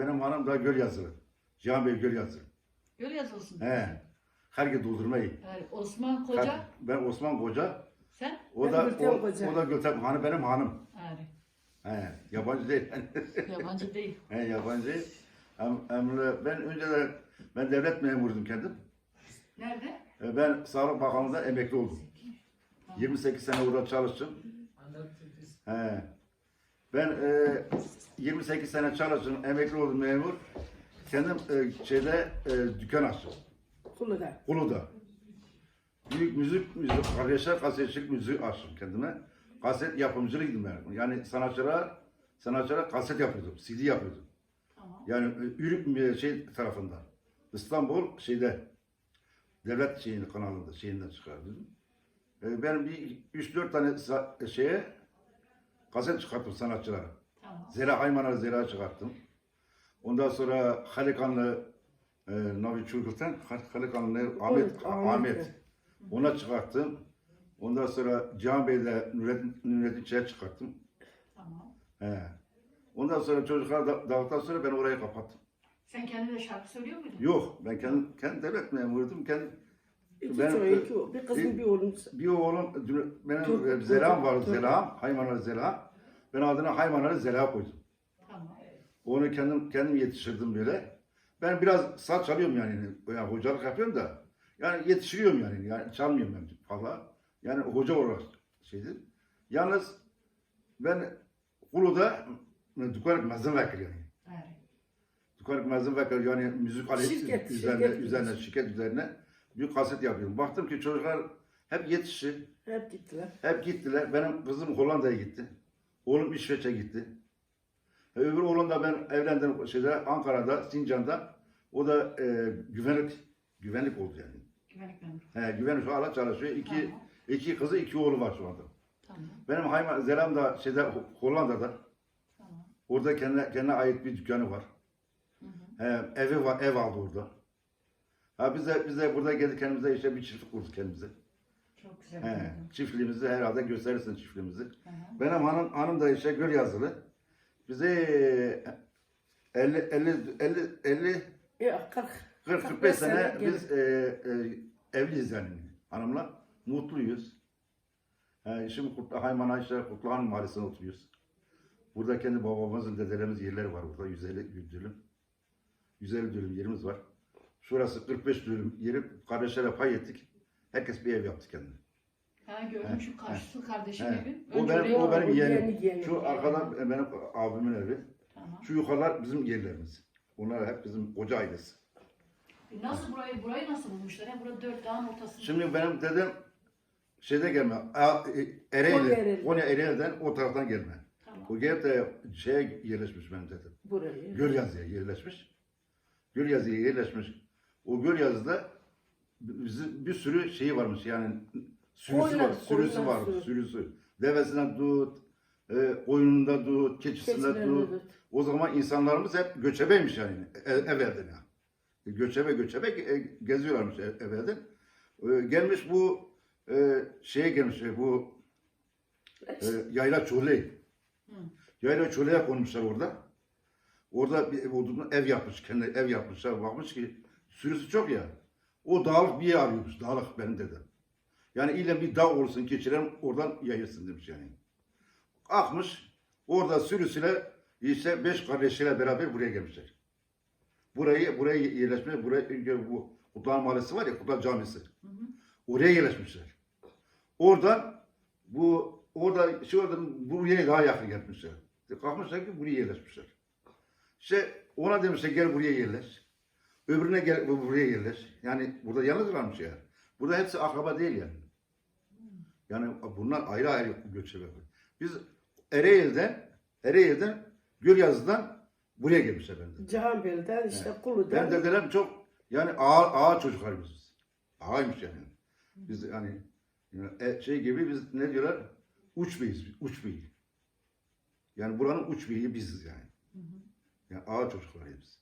benim hanım da göl yazılı. Cihan Bey göl yazılı. Göl yazılsın. He. Herkes doldurmayı. Yani Osman Koca, Ben Osman Koca. sen? O Ben da Gülten o, Koca. o da Gülten hanı benim hanım. Yani He. Yabancı değil. yabancı değil. He yabancı değil. Hem de ben önce de ben devlet memuruydum kendim. Nerede? E, Ben Sağlık Bakanlığı'nda emekli oldum. 28 sene orada çalıştım. He. Ben e, 28 sene çalıştım, emekli oldum memur. Kendim e, şeyde e, dükkan açtım. Kulu'da. Ulu'da. Büyük müzik, müzik, kardeşler kasetçilik müziği açtım kendime. Kaset yapımcılıydım ben. Yani sanatçılara, sanatçılara kaset yapıyordum, CD yapıyordum. Tamam. Yani e, Ürük bir şey tarafından. İstanbul şeyde, devlet şeyini kanalında, şeyinden çıkardım. E, ben bir 3-4 tane şeye kaset çıkarttım sanatçılara. Tamam. Zera Hayman'a Zera çıkarttım. Ondan sonra Halikanlı e, Navi Çulgut'tan Halikanlı Ahmet, Ahmet. Ahmet. Ona çıkarttım. Ondan sonra Cihan Bey'de Nurettin, Nurettin Çelik'e çıkarttım. Tamam. He. Ondan sonra çocuklar da, dağıttıktan sonra ben orayı kapattım. Sen kendin de şarkı söylüyor muydun? Yok ben kendim, kendim devlet memuruydum. Kendim, İki Ben- oğul. Bir kızım, bir oğlum. bir oğlum, benim Zela'm vardı Zela, Haymanlı Zela. Ben adına Haymanlı Zela koydum. Tamam. Onu kendim kendim yetiştirdim böyle. Ben biraz saz çalıyorum yani. yani hocalık yapıyorum da. Yani yetiştiriyorum yani. Yani çalmıyorum ben fazla. Yani hoca olarak şeydir. Yalnız ben Kulu'da dükkanlık mezun vekili yani. Evet. Dükkanlık mezun vekili yani müzik aleti Şirket, üzerine, şirket üzerine, şirket üzerine bir kaset yapıyorum. Baktım ki çocuklar hep yetişti. Hep gittiler. Hep gittiler. Benim kızım Hollanda'ya gitti. Oğlum İsveç'e gitti. E, öbür oğlum da ben evlendim şeyde Ankara'da, Sincan'da. O da e, güvenlik güvenlik oldu yani. Güvenlik memuru. He, güvenlik şu hala çalışıyor. İki, Tamam. iki kızı, iki oğlu var şu anda. Tamam. Benim Hayma, Zelam da şeyde Hollanda'da. Tamam. Orada kendine, kendine ait bir dükkanı var. Hı hı. He, evi var, ev aldı orada. Ha biz de, biz de burada geldik kendimize işte bir çiftlik kurduk kendimize. Çok güzel. He, çiftliğimizi herhalde gösterirsin çiftliğimizi. Hı. Benim hanım, hanım da işte göl yazılı. Bize 50 50 50 50 Ya 40. 40 45 sene biz e, e, evliyiz yani hanımla. Mutluyuz. E, şimdi Kurtlu Haymana işte Kurtluhan Mahallesi'nde oturuyoruz. Burada kendi babamızın, dedelerimizin yerleri var burada. 150 dönüm. 150 dönüm yerimiz var. Şurası 45 dönüm yeri kardeşlere pay ettik. Herkes bir ev yaptı kendine. Ha gördüm şu karşısı kardeşim He. evin. O Önce benim, oraya- o benim yeğenim. yeğeni, yeğeni. Şu arkadan benim abimin evi. Tamam. Şu yukarılar bizim yerlerimiz. Onlar hep bizim koca ailesi. E Nasıl burayı burayı nasıl bulmuşlar? Ya burada dört dağın ortasında. Şimdi benim dedem şeyde gelme. A- e, Konya Ereğli. Ereğli. Konya Ereğli'den o taraftan gelme. Tamam. O gelip de şeye yerleşmiş benim dedem. Buraya. Gölyazı'ya yerleşmiş. Gölyazı'ya yerleşmiş. O Gölyazı'da bizim bir sürü şeyi varmış yani sürüsü Koyunlar, var, sürüsü koyunlar var, sürü. sürüsü. Devesinden tut, e, koyununda tut, keçisinden Keçilerini tut. tut. O zaman insanlarımız hep göçebeymiş yani ev, evvelden ya. Göçebe göçebe e, geziyorlarmış ev- evvelden. E, gelmiş bu e, şeye gelmiş e, bu e, yayla çöleği. Yayla çöleğe konmuşlar orada. Orada bir ev olduğunu ev yapmış, kendi ev yapmışlar. Bakmış ki sürüsü çok ya. O dağlık bir yer arıyormuş. Dağlık benim dedem. Yani illa bir dağ olsun keçilerim oradan yayılsın demiş yani. Akmış orada sürüsüyle işte beş kardeşiyle beraber buraya gelmişler. Burayı buraya yerleşmiş. Buraya önce bu Kutlar Mahallesi var ya Kutlar Camisi. Hı hı. Oraya yerleşmişler. Oradan bu orada şu oradan buraya daha yakın gelmişler. Kalkmışlar ki buraya yerleşmişler. İşte ona demişler gel buraya yerleş. Öbürüne gel bu- buraya yerleş. Yani burada yalnız kalmış ya. Burada hepsi akraba değil yani. Yani bunlar ayrı ayrı göçebe. Biz Ereğli'den, Ereğli'den Gölyazı'dan buraya gelmişler benden. Cihanbeyli'den işte Kulu'dan. Ben dedelem çok yani ağa, ağa çocuklarımız biz. Ağaymış yani. Biz yani e, şey gibi biz ne diyorlar? Uç beyiz, uç beyi. Yani buranın uç beyi biziz yani. Hı hı. Yani ağa çocuklarıyız.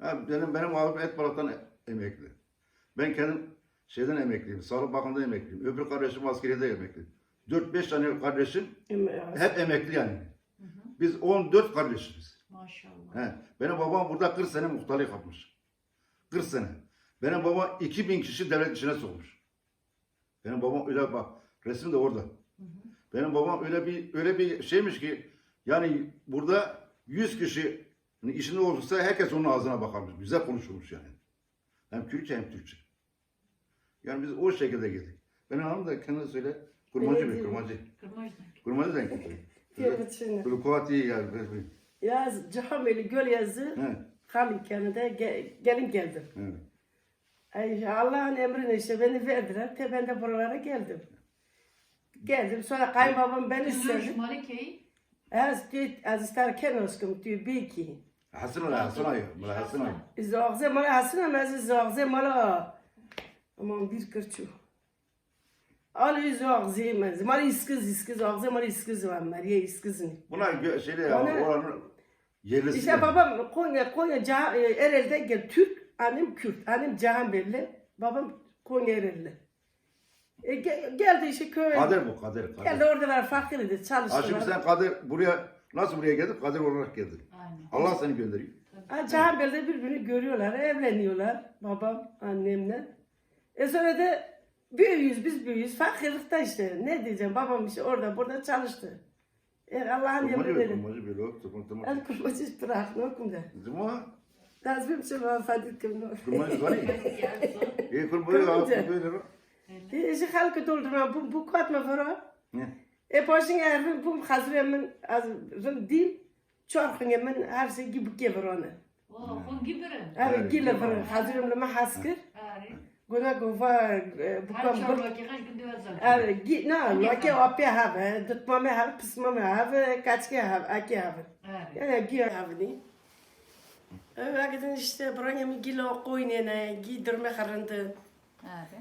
Ha, benim benim abim et balıktan emekli. Ben kendim şeyden emekliyim. Sağlık Bakanlığı'nda emekliyim. Öbür kardeşim askeriyede emekli. 4-5 tane kardeşim Em- hep emekli yani. Hı hı. Biz 14 kardeşiz. Maşallah. He. Benim babam burada 40 sene muhtarlık yapmış. 40 sene. Benim babam 2000 kişi devlet içine sokmuş. Benim babam öyle bak resim de orada. Hı hı. Benim babam öyle bir öyle bir şeymiş ki yani burada 100 kişi işinde olursa herkes onun ağzına bakarmış. Güzel konuşurmuş yani. Hem Kürtçe hem Türkçe. Yani biz o şekilde geldik. Benim hanım da kendine söyle kurmacı Evet, bir evet. kurmacı. Kurmacı. Evet şimdi. Böyle kuvvet iyi yani. Yaz, Cihameli göl yazı. He. Kalın ge- gelin geldim. Ay Allah'ın emrine işte beni verdiler. Te ben de buralara geldim. Geldim sonra kayınbabam beni istedi. Az diyor, az ister kenoskum diyor biki. Hasan Hasan ayı. Bula Hasan ayı. Zağze mala hasına mezi zağze mala. Aman bir kırçu. Ali zağze mezi. Mala iskiz iskiz zağze mala iskiz var Mariye iskizini. Buna gö- şeyde ya Bana- oranın yerlisi. İşte babam Konya Konya Ca- e, Erel'de gel Türk, annem Kürt, annem Cihan belli, babam Konya Erel'li. E, ge- geldi işte köye. Kader bu kader. Geldi kader. oradalar fakirdi Ha şimdi çalıştılar. sen kader buraya nasıl buraya geldin? Kader olarak geldin. Aynen. Allah seni gönderiyor. Ha, Cihan belli birbirini görüyorlar, evleniyorlar babam annemle. E sonra da büyüyüz biz büyüyüz fakirlikte işte ne diyeceğim babam işte orada burada çalıştı. E, Allah'ın emri verin. kurmacı böyle. o, Tamam tamam. El kurmacı bırak ne okumda. Zıma. Nazmim şunu fadit kim ne Kurmacı var ya. Kurmacı al. Kurmacı. Böyle bak. İşte halkı doldurma bu bu katma falan. Ne? E başın eğer bu hazırımın az rın değil. Çarkın hemen her şey gibi gevrana. Oo, kon gibi. Abi Evet, gile gibi. falan hazırım ma haskır. Ari. Guna gova kam bu. günde özel. Abi git na lake apya have. Tutma me have pisma me have. Kaçke have aki have. Ari. Yani gi have ni. Vaktin işte buraya mi gilo koynene giydirme karındı. Ari.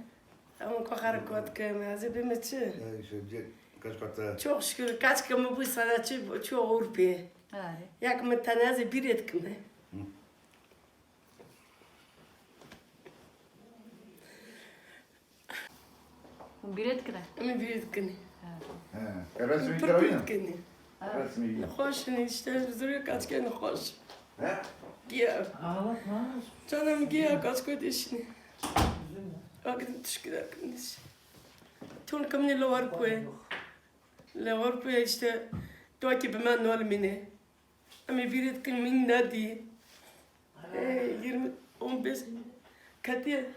Ama kokar kot kemez. Bir meçi. Ya işte ce- kaç katta. Çok şükür kaç kımı bu sanatçı çok urpi. Ari. Yak mı tanazi bir etkimi. Bir etkile. Ama bir etkimi. He. Evet seni Bir kere etkimi. Evet seni. Hoş ne işte duruyor kaç kere hoş. He? Giya. Canım giya kaç kere işini. Vakit teşekkür akınız. Tun kamni lovar kuye. Kuye işte ki ben nol mine. Ama bir etkim min nadi. Ee, 20 15 Katiye.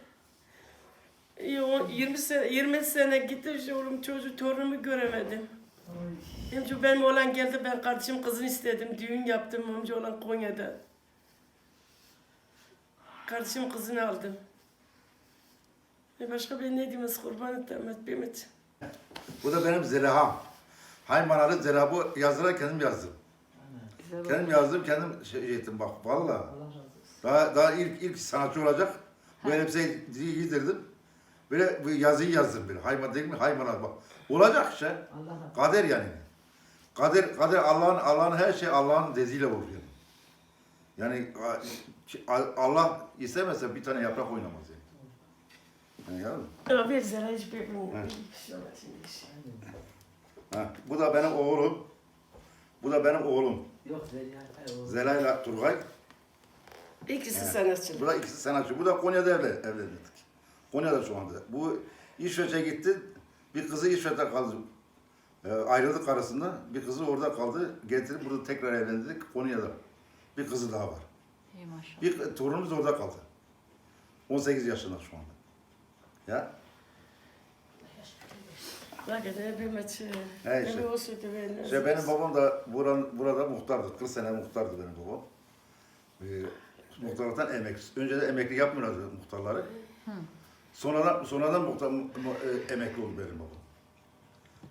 Yo, 20 sene 20 sene gitti işte oğlum çocuğu torunumu göremedim. Amca benim oğlan geldi ben kardeşim kızını istedim. Düğün yaptım amca oğlan Konya'da. Kardeşim kızını aldım. E başka ben ne diyeyim kurban etmez bilmez. Bu da benim Zeliha'm. Haymanalı Zeliha bu yazıları kendim yazdım. Kendim yazdım, kendim şey ettim bak valla. Daha, daha ilk ilk sanatçı olacak. Bu elbiseyi giydirdim. Böyle bu yazıyı yazdım böyle. Hayman değil mi? Haymana bak. Olacak işte. Kader yani. Kader, kader Allah'ın Allah'ın her şey Allah'ın dediğiyle olur yani. Yani a- Allah istemezse bir tane yaprak oynamaz yani. Yani yavrum. Ama bir zara hiç bir Ha, bu da benim oğlum. Bu da benim oğlum. Yok Zeliha. Zelay ile Turgay. İkisi Evet. sanatçı. Bu da ikisi sanatçı. Bu da Konya'da evlen, evlendik. Konya'da şu anda. Bu İsveç'e gitti. Bir kızı İsveç'te kaldı. Ee, ayrıldık karısından. Bir kızı orada kaldı. Getirip burada tekrar evlendik Konya'da. Bir kızı daha var. İyi maşallah. Bir torunumuz orada kaldı. 18 yaşında şu anda. Ya. Bak ne bir maçı. He işte. Ne bir olsun ki ben. İşte benim babam da buranın, burada muhtardı. 40 sene muhtardı benim babam. Ee, muhtarlıktan emekli. Önce de emekli yapmıyorlardı muhtarları. Sonradan, sonradan muhtar, mu- e, emekli oldu benim babam.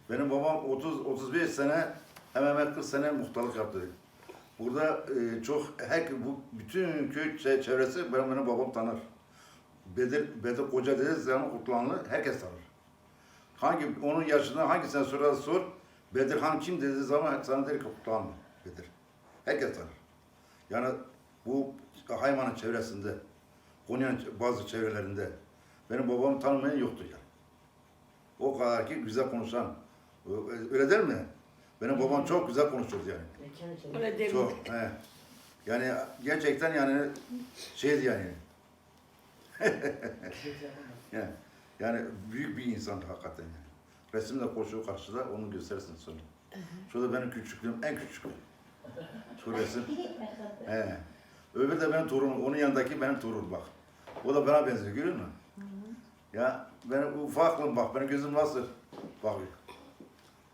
Benim babam 30 35 sene hemen hemen 40 sene muhtarlık yaptı. Burada e, çok her bu bütün köy çe- çevresi benim, benim babam tanır. Bedir Bedir Koca dedi zaman Kutluhanlı herkes tanır. Hangi onun yaşında hangi sen sorar sor. Bedirhan kim dediği zaman sana der ki Kutluhanlı Bedir. Herkes tanır. Yani bu Hayman'ın çevresinde, Konya'nın bazı çevrelerinde benim babamı tanımayan yoktu yani. O kadar ki güzel konuşan. Öyle der mi? Benim babam çok güzel konuşurdu yani. Öyle değil. Çok. He. Yani gerçekten yani şeydi yani. yani, yani büyük bir insan hakikaten yani. Resimde koşuyor karşıda onu gösterirsin sonra. Şurada benim küçüklüğüm en küçük. Şu resim. He. Öbür de benim torunum. Onun yanındaki benim torunum bak. O da bana benziyor görüyor musun? Ya benim ufaklığım bak benim gözüm nasıl bakıyor.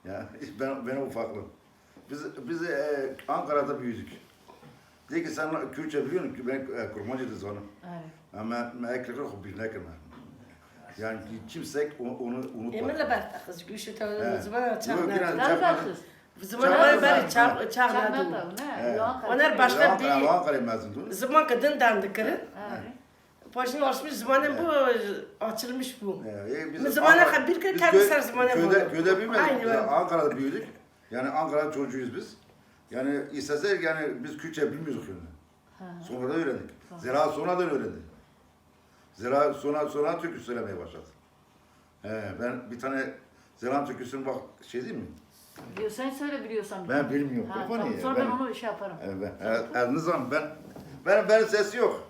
Ya ben benim ufaklığım. Biz biz e, Ankara'da büyüdük. Dedi ki sen Kürtçe biliyor musun? Ben e, kurmacıydı sonra. Evet. Ama ben ekleri bir ne kadar. Yani kimse onu, onu unutmadı. Emirle berta kız güçlü tavırlı zaman Yok, çağırdı. biraz- Nerede Çakmak- kız? Zaman Çağırdı ne? Onlar başka- bir-. Zaman kadın dandı kırın. Başını açmış zamanı bu açılmış bu. Ee, Biz zamana bir kere kendisi büyümedik. Aynı Biz öyle. Ankara'da büyüdük. Yani Ankara çocuğuyuz biz. Yani istesek yani biz Kürtçe bilmiyorduk yani. Ha. Sonradan öğrendik. Zira sonradan öğrendik. Zira sonra sonra türkü söylemeye başladı. He, ben bir tane Zeran türküsünü bak şey değil mi? Diyor, sen söyle biliyorsan. Ben bilmiyorum. Ha, tamam. niye? Sonra ben, Ben- onu şey yaparım. Evet, evet, her zaman ben ben benim sesi yok.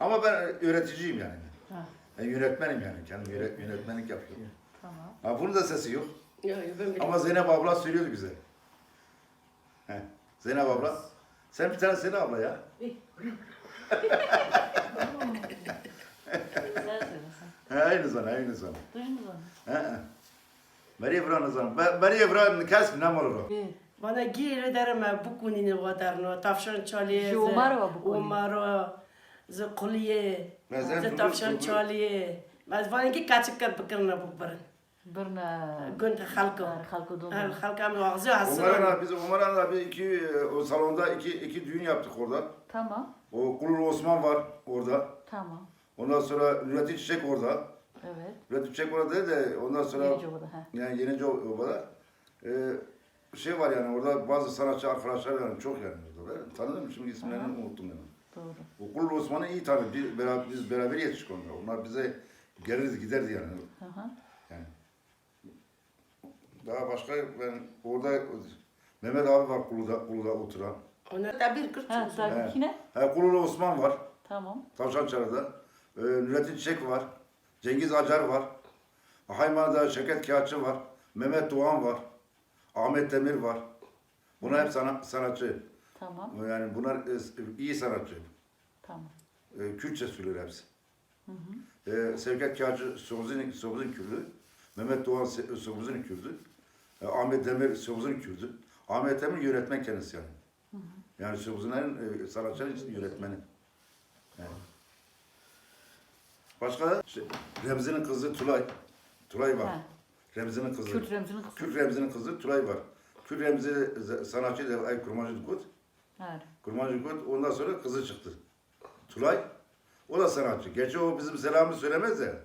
Ama ben öğreticiyim yani. Ha, Ben yönetmenim yani. Kendim yönet, yönetmenlik yapıyorum. tamam. Ha bunun da sesi yok. Yok yok ben biliyorum. Ama Zeynep abla söylüyordu bize. He. Zeynep abla. Sen bir tane Zeynep abla ya. Sen. He, aynı sana, aynı sana. Duydun mu onu? He. he. Maria Vran sana. Ba- Maria Vran kes mi ne var o? Bir. Bana gir ederim bu kunini vadarno. Tavşan çaliye. Şu Umarova bu kuni. Umaro. Ze kuliye. Ben sen Ze dur- tavşan dur- dur. çaliye. Ben bana ki kaçık kat bakırna bu barın. Birine... Günt halko. Halkı doldu. Hal halkam ağzı Umar'ın hasılan. abi, biz Umar'ın abi iki, e, o salonda iki, iki düğün yaptık orada. Tamam. O Kulur Osman var orada. Tamam. Ondan sonra Nurettin Çiçek orada. Evet. Nurettin Çiçek orada değil de ondan sonra Yenice ha. yani Yenice Oba'da ee, şey var yani orada bazı sanatçı arkadaşlar yani çok yani orada. Ben tanıdım şimdi isimlerini Aha. unuttum yani. Doğru. O Kulur Osman'ı iyi tanıdım. Bir, beraber, biz beraber yetiştik onunla. Onlar bize gelirdi giderdi yani. Hı hı. yani. Daha başka ben orada Mehmet abi var Kulu'da, Kulu'da oturan. Ona da bir kırk Ha, çocuğu. tabii yine. Ha, Kululu Osman var. Tamam. Tavşançarı'da. Ee, Nurettin Çiçek var. Cengiz Acar var. Haymana'da Şevket Kağıtçı var. Mehmet Doğan var. Ahmet Demir var. Bunlar hep sana, sanatçı. Tamam. Yani bunlar e, iyi sanatçı. Tamam. E, Kürtçe söylüyor hepsi. Hı hı. E, Şevket Kağıtçı Sobuz'un Sobuz'un Kürdü. Mehmet Doğan Sobuz'un Kürdü. E, Ahmet Demir Sobuz'un Kürdü. Ahmet Demir yönetmen kendisi yani. Yani Sobuz'un e, sanatçıların yönetmeni. Yani. Başka şey, Remzi'nin kızı Tulay. Tulay var. Ha. Remzi'nin kızı. Kürt Remzi'nin kızı. Kürt Remzi'nin kızı Tulay var. Kürt Remzi sanatçı ay kurmacı Dukut. Evet. Dukut ondan sonra kızı çıktı. Tulay. O da sanatçı. Gerçi o bizim selamı söylemez de.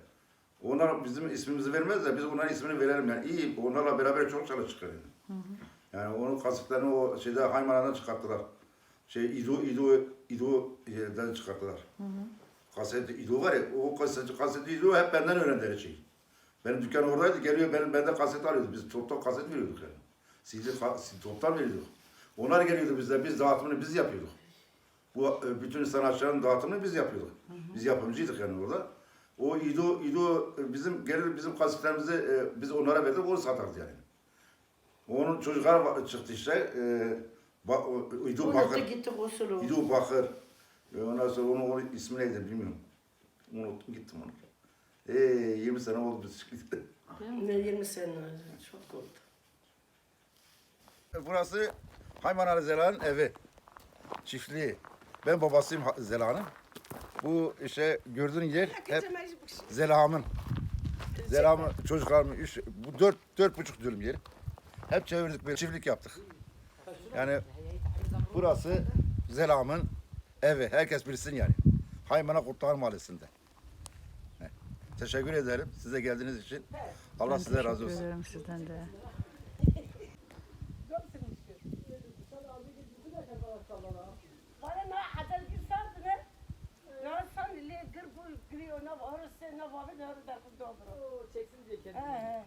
Onlar bizim ismimizi vermez de biz onların ismini verelim yani. iyi onlarla beraber çok çalıştık yani. Yani onun kasıtlarını o şeyde Haymana'dan çıkarttılar. Şey İdo İdo İdo'dan çıkarttılar. Kaset İdo var ya o kaset kaset İdo hep benden öğrendi her şeyi. Benim dükkan oradaydı geliyor benim benden kaset alıyordu. Biz toptan kaset veriyorduk yani. CD, ka- CD toptan veriyorduk. Onlar geliyordu bizden biz dağıtımını biz yapıyorduk. Bu e, bütün sanatçıların dağıtımını biz yapıyorduk. Biz yapımcıydık yani orada. O İdo, İdo e, bizim gelir bizim kasetlerimizi e, biz onlara verdik onu satardı yani. Onun çocuklar çıktı işte. E, ba, İdo Bakır. gitti. İdo Bakır. E, ondan sonra onun, onun ismi neydi bilmiyorum. Unuttum gittim onu. E, 20 sene oldu biz. Mi? Ne 20 sene oldu. Çok oldu. Burası Hayman Ali Zela'nın evi. Çiftliği. Ben babasıyım Zela'nın. Bu işte gördüğün yer hep Zela'mın. Zela'mın çocuklarımın üç, bu dört, dört buçuk dönüm yeri. Hep çevirdik böyle çiftlik yaptık. Yani burası Zela'mın evi. Herkes bilsin yani. Haymana Kurtlar Mahallesi'nde. He. Teşekkür ederim size geldiğiniz için. Allah Ben size razı teşekkür olsun. ederim sizden de. Çeksin diye kendi. He he.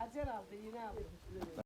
Acer aldı yine aldı.